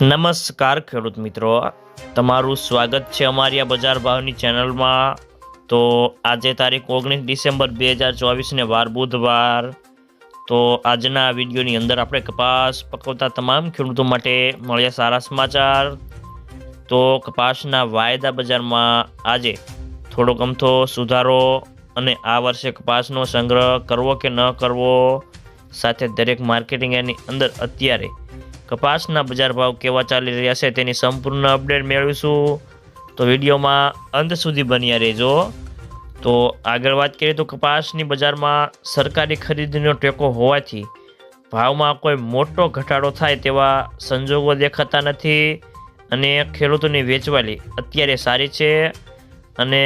નમસ્કાર, ખેડૂત મિત્રો. તમારું સ્વાગત છે અમારી આ બજાર ભાવની ચેનલમાં. તો આજે તારીખ ઓગણીસ ડિસેમ્બર બે હજાર ચોવીસને વાર બુધવાર. તો આજના વિડીયોની અંદર આપણે કપાસ પકવતા તમામ ખેડૂતો માટે મળ્યા સારા સમાચાર. તો કપાસના વાયદા બજારમાં આજે થોડો ગમથો સુધારો અને આ વર્ષે કપાસનો સંગ્રહ કરવો કે ન કરવો સાથે દરેક માર્કેટિંગ એની અંદર અત્યારે કપાસના બજાર ભાવ કેવા ચાલી રહ્યા છે તેની સંપૂર્ણ અપડેટ મેળવીશું. તો વિડીયોમાં અંત સુધી બન્યા રહેજો. તો આગળ વાત કરીએ તો કપાસની બજારમાં સરકારી ખરીદીનો ટેકો હોવાથી ભાવમાં કોઈ મોટો ઘટાડો થાય તેવા સંજોગો દેખાતા નથી અને ખેડૂતોની વેચવાલી અત્યારે સારી છે અને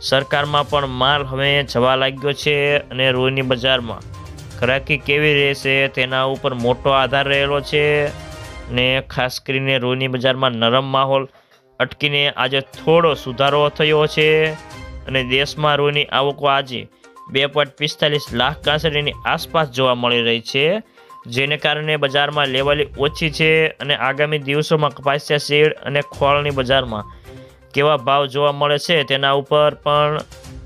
સરકારમાં પણ માલ હવે જવા લાગ્યો છે અને રૂની બજારમાં ગ્રાહકી કેવી રહેશે તેના ઉપર મોટો આધાર રહેલો છે. ને ખાસ કરીને રૂની બજારમાં નરમ માહોલ અટકીને આજે થોડો સુધારો થયો છે. અને દેશમાં રૂની આવકો આજે બે પોઈન્ટ પિસ્તાલીસ લાખ કાંસળીની આસપાસ જોવા મળી રહી છે, જેને કારણે બજારમાં લેવલી ઓછી છે અને આગામી દિવસોમાં કપાસિયા શેડ અને ખોળની બજારમાં કેવા ભાવ જોવા મળે છે તેના ઉપર પણ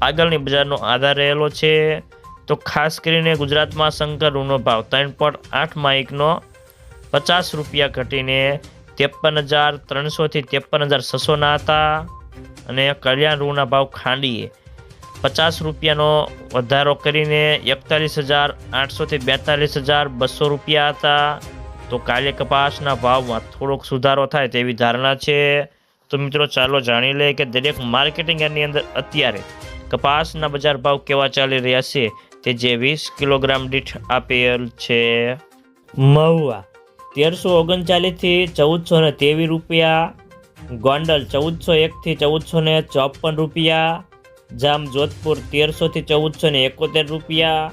આગળની બજારનો આધાર રહેલો છે. તો ખાસ કરીને ગુજરાતમાં શંકર રૂનો ભાવ ત્રણ પોઈન્ટ આઠ માઇકનો પચાસ રૂપિયા ઘટીને ત્રેપન હજાર ત્રણસોથી ત્રેપન હજાર છસોના હતા અને કલ્યાણ રૂના ભાવ ખાંડીએ. પચાસ રૂપિયાનો વધારો કરીને એકતાલીસ હજાર આઠસોથી બેતાલીસ હજાર બસો રૂપિયા હતા. તો કાલે કપાસના ભાવમાં થોડોક સુધારો થાય તેવી ધારણા છે. તો મિત્રો ચાલો જાણી લઈએ કે દરેક માર્કેટિંગ યાર્ડની અંદર અત્યારે કપાસના બજાર ભાવ કેવા ચાલી રહ્યા છે. તે જે વીસ કિલોગ્રામ દીઠ આપેલ છે. મહુવા. તેરસો ઓગણચાલીસથી ચૌદસો ને ત્રેવીસ રૂપિયા, ગોંડલ ચૌદસો એકથી ચૌદસો ને ચોપન રૂપિયા, જામ જોધપુર તેરસોથી ચૌદસો ને એકોતેર રૂપિયા,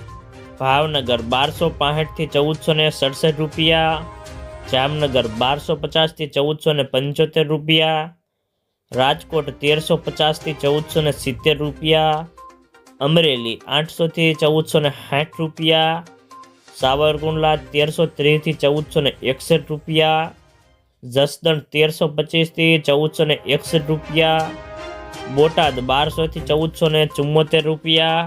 ભાવનગર બારસો પાસઠથી ચૌદસો ને સડસઠ રૂપિયા, જામનગર બારસો પચાસથી ચૌદસો ને પંચોતેર રૂપિયા, રાજકોટ તેરસો પચાસથી ચૌદસો ને સિત્તેર રૂપિયા, અમરેલી આઠસોથી ચૌદસો ને સાઠ રૂપિયા સાવરકુંડલા તેરસો ત્રીસથી ચૌદસો ને એકસઠ રૂપિયા, જસદણ તેરસો પચીસથી ચૌદસો ને એકસઠ રૂપિયા, બોટાદ બારસોથી ચૌદસો ને ચુમ્મોતેર રૂપિયા